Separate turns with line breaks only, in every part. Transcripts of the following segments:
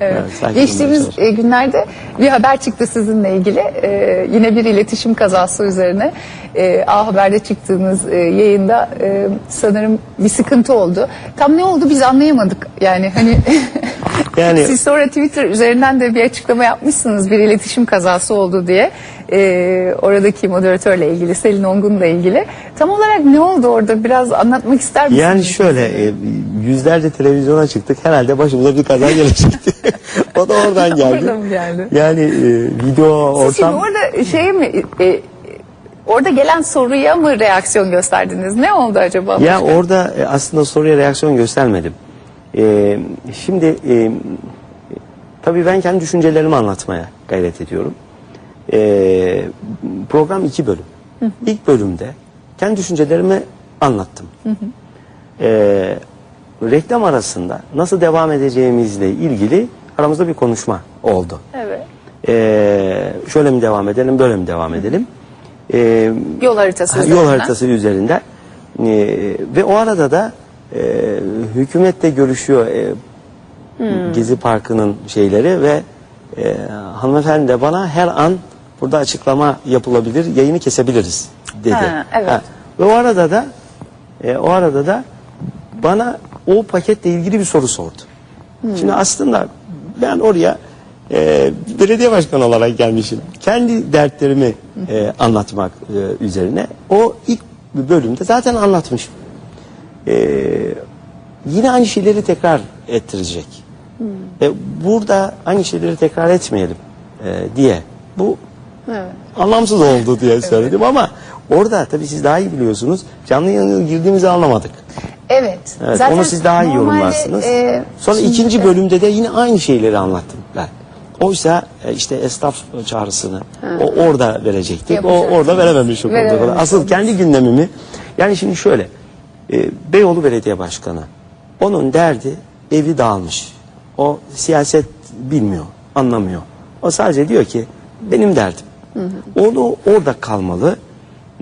Evet.
Evet, sakin
Geçtiğimiz e, günlerde bir haber çıktı sizinle ilgili. E, yine bir iletişim kazası üzerine. E, A Haber'de çıktığınız e, yayında e, sanırım bir sıkıntı oldu. Tam ne oldu biz anlayamadık. Yani hani
Yani-
siz sonra Twitter üzerinden de bir açıklama yapmışsınız bir iletişim kazası oldu diye. E, oradaki moderatörle ilgili, Selin Ongun'la ilgili. Tam olarak ne oldu orada? Biraz anlatmak ister misiniz?
Yani şöyle e, yüzlerce televizyona çıktık. Herhalde başımıza bir kaza gelecekti. o da oradan geldi.
Oradan geldi?
Yani e, video
Siz
ortam
orada şey mi e, orada gelen soruya mı reaksiyon gösterdiniz? Ne oldu acaba?
ya orada e, aslında soruya reaksiyon göstermedim. E, şimdi e, tabii ben kendi düşüncelerimi anlatmaya gayret ediyorum. E, program iki bölüm. İlk bölümde kendi düşüncelerimi anlattım. E, reklam arasında nasıl devam edeceğimizle ilgili aramızda bir konuşma oldu.
Evet.
Ee, şöyle mi devam edelim, böyle mi devam edelim? Ee,
Yol haritası
ha,
üzerinden.
yol haritası üzerinden. Ee, ve o arada da e, hükümetle görüşüyor e,
Hmm.
Gezi Parkı'nın şeyleri ve e, hanımefendi de bana her an burada açıklama yapılabilir, yayını kesebiliriz dedi.
Ha, evet.
Ve o arada da e, o arada da bana o paketle ilgili bir soru sordu.
Hmm.
Şimdi aslında ben oraya e, belediye başkanı olarak gelmişim. Kendi dertlerimi e, anlatmak e, üzerine o ilk bölümde zaten anlatmışım. E, yine aynı şeyleri tekrar ettirecek. E, burada aynı şeyleri tekrar etmeyelim e, diye. Bu
Evet.
anlamsız oldu diye söyledim ama orada tabii siz daha iyi biliyorsunuz. Canlı yayına girdiğimizi anlamadık.
Evet.
Evet,
Zaten
onu siz daha iyi yorumlarsınız.
e,
Sonra
şimdi-
ikinci bölümde de yine aynı şeyleri anlattım ben. Oysa e, işte esnaf çağrısını o orada verecektik. O
Yapacaktınız.
orada verememiş o konuda. Asıl kendi gündemimi yani şimdi şöyle e, Beyoğlu Belediye Başkanı onun derdi evi dağılmış. O siyaset bilmiyor, anlamıyor. O sadece diyor ki benim derdim. Onu orada kalmalı.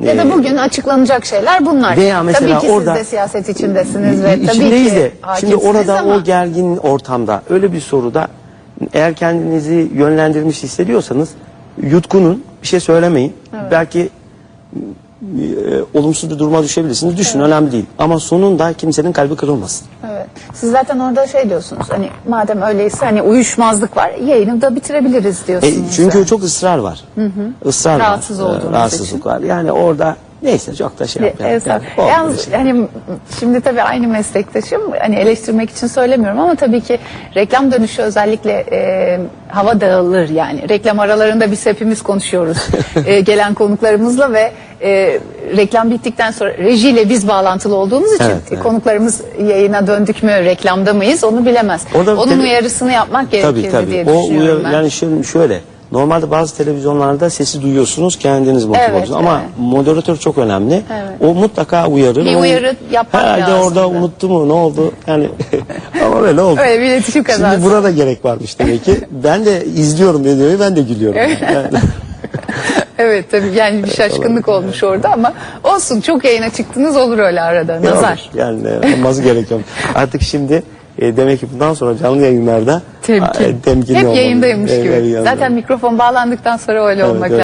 Ya da
E,
bugün açıklanacak şeyler bunlar.
Veya mesela
tabii ki
orada-
siz de siyaset içindesiniz ve tabii ki
de şimdi orada
ama
o gergin ortamda öyle bir soruda eğer kendinizi yönlendirmiş hissediyorsanız yutkunun bir şey söylemeyin. Belki e, olumsuz bir duruma düşebilirsiniz. Düşün önemli değil. Ama sonunda kimsenin kalbi kırılmasın.
Evet. Siz zaten orada şey diyorsunuz hani madem öyleyse hani uyuşmazlık var yayını da bitirebiliriz
E,
diyorsunuz.
çünkü
yani.
çok ısrar var. Israr
Rahatsız
var. E,
olduğunuz
rahatsızlık
için.
var. Yani orada neyse çok da şey yapmayalım.
Evet,
Yani
Yalnız
işte.
hani şimdi tabii aynı meslektaşım hani eleştirmek için söylemiyorum ama tabii ki reklam dönüşü özellikle e, hava dağılır yani reklam aralarında biz hepimiz konuşuyoruz e, gelen konuklarımızla ve e, reklam bittikten sonra rejiyle biz bağlantılı olduğumuz için
Evet, evet.
konuklarımız yayına döndük mü reklamda mıyız onu bilemez.
Orada
Onun
tele-
uyarısını yapmak
Tabii
gerekirdi
tabii.
diye
O
düşünüyorum
uyar-
ben.
yani şöyle, şöyle normalde bazı televizyonlarda sesi duyuyorsunuz kendiniz motive
Evet,
oluyorsunuz ama
evet.
moderatör çok önemli.
Evet.
O mutlaka uyarır.
Bir uyarı yapmak
Herhalde
lazım
orada
da.
unuttu mu ne oldu yani ama öyle oldu.
Öyle bir iletişim kazası.
Şimdi burada gerek varmış demek ki. Ben de izliyorum videoyu ben de gülüyorum. Yani,
Evet tabii yani bir şaşkınlık olmuş orada ama olsun çok yayına çıktınız olur öyle arada nazar.
Yani e, olması gerekiyor. Artık şimdi e, demek ki bundan sonra canlı yayınlarda
Temkin.
temkinli
Hep yayındaymış
Evet,
gibi. Zaten mikrofon bağlandıktan sonra öyle
Evet,
olmak
evet.